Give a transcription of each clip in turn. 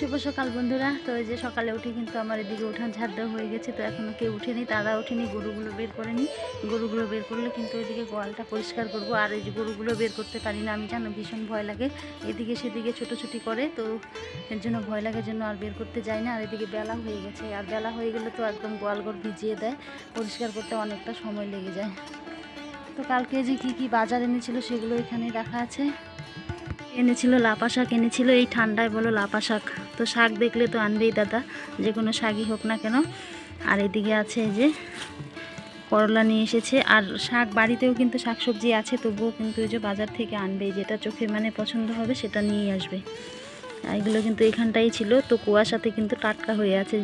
সকাল বন্ধুরা। তো এই যে সকালে উঠে কিন্তু আমার এদিকে উঠান ঝাড় হয়ে গেছে, তো এখনও কেউ উঠেনি, তারা ওঠেনি, গরুগুলো বের করেনি। গরুগুলো বের করলে কিন্তু এদিকে গোয়ালটা পরিষ্কার করব, আর এই যে গরুগুলো বের করতে পারি না, আমি জানো ভীষণ ভয় লাগে। এদিকে সেদিকে ছোটোছুটি করে, তো এর জন্য ভয় লাগার জন্য আর বের করতে যাই না, আর এদিকে বেলা হয়ে গেছে। আর বেলা হয়ে গেলে তো একদম গোয়ালঘর ভিজিয়ে দেয়, পরিষ্কার করতে অনেকটা সময় লেগে যায়। তো কালকে যে কী কী বাজার এনেছিল সেগুলো এখানে রাখা আছে। এনেছিল, লাপা শাক এনেছিল, এই ঠান্ডায় বলো লাপা শাক। তো শাক দেখলে তো আনবেই দাদা, যে কোনো শাকই হোক না কেন। আর এদিকে আছে যে করলা নিয়ে এসেছে, আর শাক বাড়িতেও কিন্তু শাক সবজি আছে, তবুও কিন্তু ওই যে বাজার থেকে আনবেই, যেটা চোখে মানে পছন্দ হবে সেটা নিয়ে আসবে। এগুলো কিন্তু এখানটাই ছিল, তো কুয়াশাতে কিন্তু টাটকা হয়ে আছে।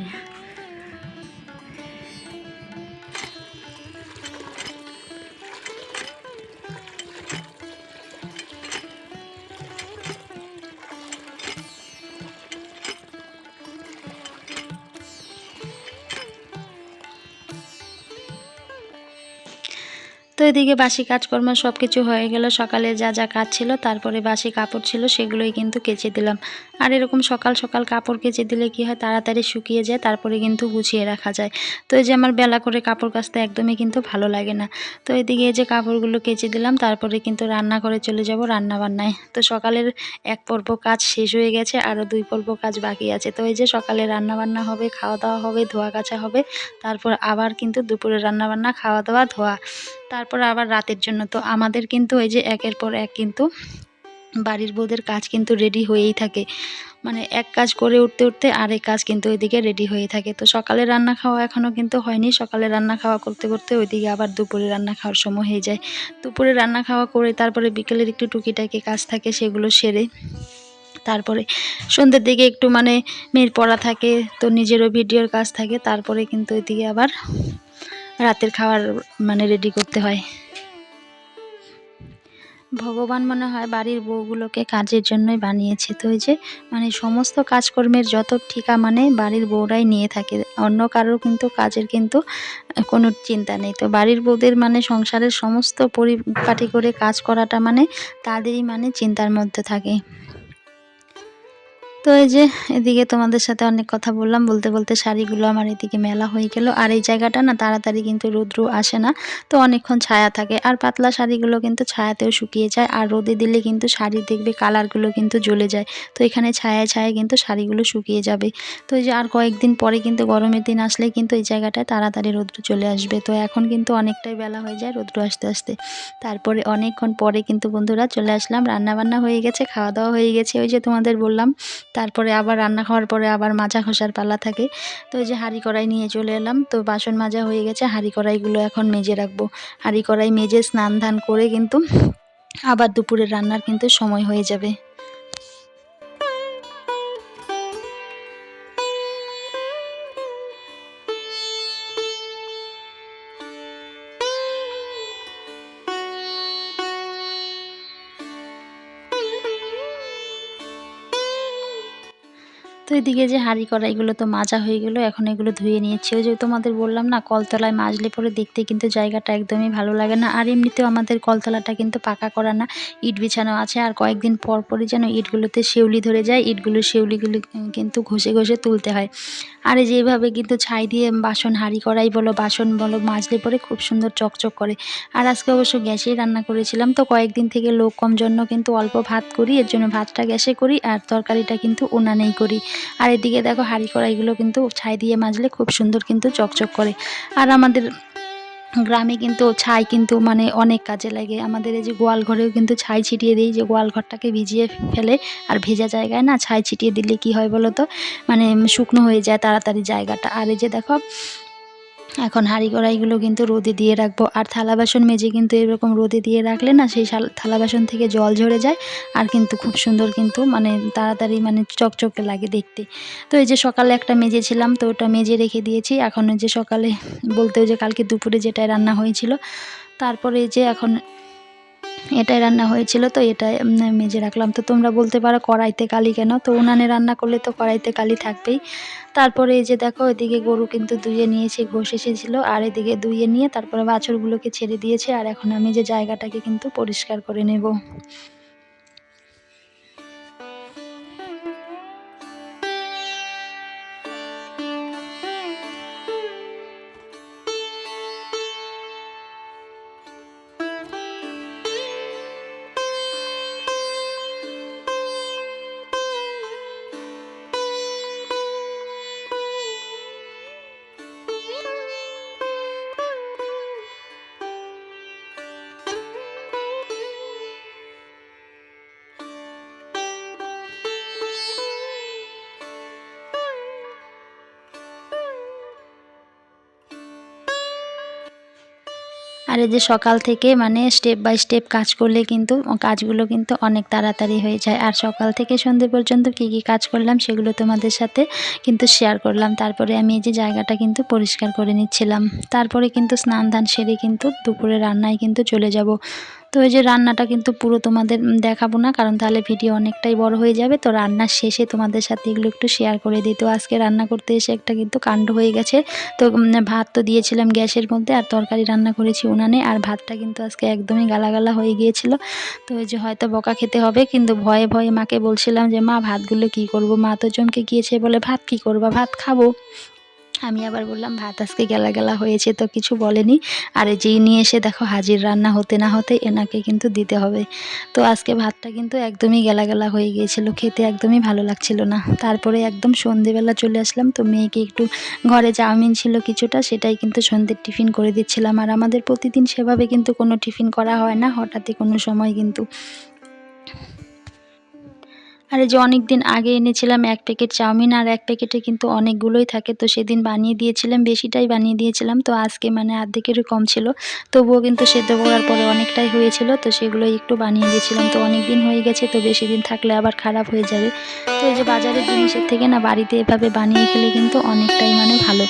তো এদিকে বাসি কাজকর্ম সব কিছু হয়ে গেল। সকালে যা যা কাজ ছিল, তারপরে বাসি কাপড় ছিল, সেগুলোই কিন্তু কেচে দিলাম। আর এরকম সকাল সকাল কাপড় কেচে দিলে কি হয়, তাড়াতাড়ি শুকিয়ে যায়, তারপরে কিন্তু গুছিয়ে রাখা যায়। তো এই যে আমার বেলা করে কাপড় কাচতে একদমই কিন্তু ভালো লাগে না। তো এদিকে এই যে কাপড়গুলো কেচে দিলাম, তারপরে কিন্তু রান্না করে চলে যাব রান্না বান্নায় তো সকালের এক পর্ব কাজ শেষ হয়ে গেছে, আরও দুই পর্ব কাজ বাকি আছে। তো এই যে সকালে রান্না বান্না হবে খাওয়া দাওয়া হবে ধোয়া কাচা হবে, তারপর আবার কিন্তু দুপুরে রান্না বান্না খাওয়া দাওয়া ধোয়া। তারপর আবার রাতের জন্য। তো আমাদের কিন্তু এই যে একের পর এক কিন্তু বাড়ির বউদের কাজ কিন্তু রেডি হয়েই থাকে। মানে এক কাজ করে উঠতে উঠতে আরেক কাজ কিন্তু ওইদিকে রেডি হয়ে থাকে। তো সকালে রান্না খাওয়া এখনও কিন্তু হয়নি। সকালে রান্না খাওয়া করতে করতে ওইদিকে আবার দুপুরে রান্না খাওয়ার সময় হয়ে যায়। দুপুরে রান্না খাওয়া করে তারপরে বিকেলের একটু টুকিটাকি কাজ থাকে সেগুলো সেরে তারপরে সন্ধ্যের দিকে একটু মানে মেয়ের পড়া থাকে, তো নিজেরও ভিডিওর কাজ থাকে। তারপরে কিন্তু ওইদিকে আবার রাতের খাবার মানে রেডি করতে হয়। ভগবান মনে হয় বাড়ির বউগুলোকে কাজের জন্যই বানিয়েছে। তো এই যে মানে সমস্ত কাজকর্মের যত ঠিকা মানে বাড়ির বউরাই নিয়ে থাকে। অন্য কারোর কিন্তু কাজের কিন্তু কোনো চিন্তা নেই। তো বাড়ির বউদের মানে সংসারের সমস্ত পরিপাটি করে কাজ করাটা মানে তাদেরই মানে চিন্তার মধ্যে থাকে। তো এই যে এদিকে তোমাদের সাথে অনেক কথা বললাম, বলতে বলতে শাড়িগুলো আমার এদিকে মেলা হয়ে গেল। আর এই জায়গাটা না তাড়াতাড়ি কিন্তু রৌদ্র আসে না, তো অনেকক্ষণ ছায়া থাকে। আর পাতলা শাড়িগুলো কিন্তু ছায়াতেও শুকিয়ে যায়, আর রোদে দিলে কিন্তু শাড়ি দেখবে কালারগুলো কিন্তু জ্বলে যায়। তো এখানে ছায়ায় ছায়ায় কিন্তু শাড়িগুলো শুকিয়ে যাবে। তো এই যে আর কয়েকদিন পরে কিন্তু গরমের দিন আসলে কিন্তু এই জায়গাটায় তাড়াতাড়ি রৌদ্র চলে আসবে। তো এখন কিন্তু অনেকটাই বেলা হয়ে যায় রৌদ্র আসতে আসতে। তারপরে অনেকক্ষণ পরে কিন্তু বন্ধুরা চলে আসলাম রান্না বান্না হয়ে গেছে, খাওয়া দাওয়া হয়ে গেছে। ওই যে তোমাদের বললাম তারপরে আবার রান্না খাওয়ার পরে আবার মাজা খোসার পালা থাকে। তো এই যে হাঁড়ি কড়াই নিয়ে চলে এলাম। তো বাসন মাজা হয়ে গেছে। হাঁড়ি কড়াইগুলো এখন মেজে রাখব। হাঁড়ি কড়াই মেজে স্নান ধান করে কিন্তু আবার দুপুরের রান্নার কিন্তু সময় হয়ে যাবে। তো এদিকে যে হাঁড়ি কড়াইগুলো তো মাজা হয়ে গেলো, এখন এগুলো ধুয়ে নিয়েছি। ওই যে তোমাদের বললাম না, কলতলায় মাজলে পরে দেখতে কিন্তু জায়গাটা একদমই ভালো লাগে না। আর এমনিতেও আমাদের কলতলাটা কিন্তু পাকা করা না, ইট বিছানো আছে। আর কয়েকদিন পর পরই যেন ইটগুলোতে শিউলি ধরে যায়, ইটগুলো শিউলিগুলো কিন্তু ঘষে ঘষে তুলতে হয়। আর এই যেভাবে কিন্তু ছাই দিয়ে বাসন, হাঁড়ি কড়াই বলো, বাসন বলো, মাজলে পরে খুব সুন্দর চকচক করে। আর আজকে অবশ্য গ্যাসেই রান্না করেছিলাম, তো কয়েকদিন থেকে লোক কম জন্য কিন্তু অল্প ভাত করি, এর জন্য ভাতটা গ্যাসে করি, আর তরকারিটা কিন্তু উনানেই করি। আর এদিকে দেখো হাঁড়ি কড়াইগুলো কিন্তু ছাই দিয়ে মাজলে খুব সুন্দর কিন্তু চকচক করে। আর আমাদের গ্রামে কিন্তু ছাই কিন্তু মানে অনেক কাজে লাগে। আমাদের এই যে গোয়াল ঘরেও কিন্তু ছাই ছিটিয়ে দিই, যে গোয়াল ঘরটাকে ভিজিয়ে ফেলে আর ভেজা জায়গায় না ছাই ছিটিয়ে দিলে কি হয় বলো তো? মানে শুকনো হয়ে যায় তাড়াতাড়ি জায়গাটা। আর এই যে দেখো এখন হাঁড়ি কড়াইগুলো কিন্তু রোদে দিয়ে রাখব। আর থালা বাসন মেজে কিন্তু এরকম রোদে দিয়ে রাখলে না সেই থালা বাসন থেকে জল ঝরে যায় আর কিন্তু খুব সুন্দর কিন্তু মানে তাড়াতাড়ি মানে চকচকে লাগে দেখতে। তো এই যে সকালে একটা মেজেছিলাম তো ওটা মেজে রেখে দিয়েছি। এখন যে সকালে বলতে যে কালকে দুপুরে যেটা রান্না হয়েছিল, তারপরে যে এখন এটাই রান্না হয়েছিল তো এটাই মেজে রাখলাম। তো তোমরা বলতে পারো কড়াইতে কালি কেন? তো উনানে রান্না করলে তো কড়াইতে কালি থাকবেই। তারপরে এই যে দেখো, এদিকে গরু কিন্তু ধুয়ে নিয়েছে, ঘষ এসেছিল। আর এদিকে ধুয়ে নিয়ে তারপরে বাছরগুলোকে ছেড়ে দিয়েছে। আর এখন আমি যে জায়গাটাকে কিন্তু পরিষ্কার করে নেব। আর এই যে সকাল থেকে মানে স্টেপ বাই স্টেপ কাজ করলে কিন্তু কাজগুলো কিন্তু অনেক তাড়াতাড়ি হয়ে যায়। আর সকাল থেকে সন্ধে পর্যন্ত কি কি কাজ করলাম সেগুলো তোমাদের সাথে কিন্তু শেয়ার করলাম। তারপরে আমি এই যে জায়গাটা কিন্তু পরিষ্কার করে নিচ্ছিলাম। তারপরে কিন্তু স্নান ধান সেরে কিন্তু দুপুরে রান্নায় কিন্তু চলে যাব। তো এই যে রান্নাটা কিন্তু পুরো তোমাদের দেখাবো না, কারণ তাহলে ভিডিও অনেকটাই বড় হয়ে যাবে। তো রান্নার শেষে তোমাদের সাথে এগুলো একটু শেয়ার করে দিই। তো আজকে রান্না করতে এসে একটা কিন্তু কাণ্ড হয়ে গেছে। তো ভাত তো দিয়েছিলাম গ্যাসের মধ্যে, আর তরকারি রান্না করেছি উনানে, আর ভাতটা কিন্তু আজকে একদমই গালা গালা হয়ে গিয়েছিল। তো এই যে হয়তো বকা খেতে হবে, কিন্তু ভয়ে ভয়ে মাকে বলছিলাম যে, মা, ভাতগুলো কি করব? মা তো চমকে গিয়েছে বলে, ভাত কি করবা? ভাত খাব। আমি আবার বললাম, ভাত আজকে গেলা গেলা হয়েছে তো কিছু বলেনি। আর যেই নিয়ে এসে দেখো হাজির রান্না হতে না হতে এনাকে কিন্তু দিতে হবে। তো আজকে ভাতটা কিন্তু একদমই গেলা গেলা হয়ে গিয়েছিল, খেতে একদমই ভালো লাগছিল না। তারপরে একদম সন্ধেবেলা চলে আসলাম, তো মেয়েকে একটু ঘরে চাউমিন ছিল কিছুটা, সেটাই কিন্তু সন্ধ্যের টিফিন করে দিচ্ছিলাম। আর আমাদের প্রতিদিন সেভাবে কিন্তু কোনো টিফিন করা হয় না, হঠাৎই কোনো সময় কিন্তু আর এই যে অনেক দিন আগে এনেছিলাম এক প্যাকেট চাউমিন আর এক প্যাকেটে কিন্তু অনেকগুলোই থাকে, তো সেদিন বানিয়ে দিয়েছিলাম, বেশিটাই বানিয়ে দিয়েছিলাম, তো আজকে মানে অর্ধেকেরও কম ছিল। তবুও কিন্তু সেদ্ধ করার পরে অনেকটাই হয়েছিল, তো সেগুলো একটু বানিয়ে দিয়েছিলাম, তো অনেক দিন হয়ে গেছে, তো বেশি দিন থাকলে আবার খারাপ হয়ে যাবে। তো এই যে বাজারের জিনিসের থেকে না, বাড়িতে এভাবে বানিয়ে খেলে কিন্তু অনেকটাই মানে ভালো।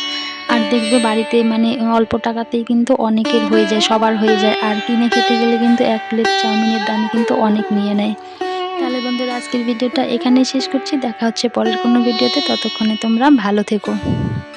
আর দেখবে বাড়িতে মানে অল্প টাকাতেই কিন্তু অনেকের হয়ে যায়, সবার হয়ে যায়, আর কিনে খেতে গেলে কিন্তু এক প্লেট চাউমিনের দাম কিন্তু অনেক নিয়ে নেয়। তাহলে বন্ধুরা, আজকের ভিডিওটা এখানেই শেষ করছি। দেখা হচ্ছে পরের কোনো ভিডিওতে। ততক্ষণে তোমরা ভালো থেকো।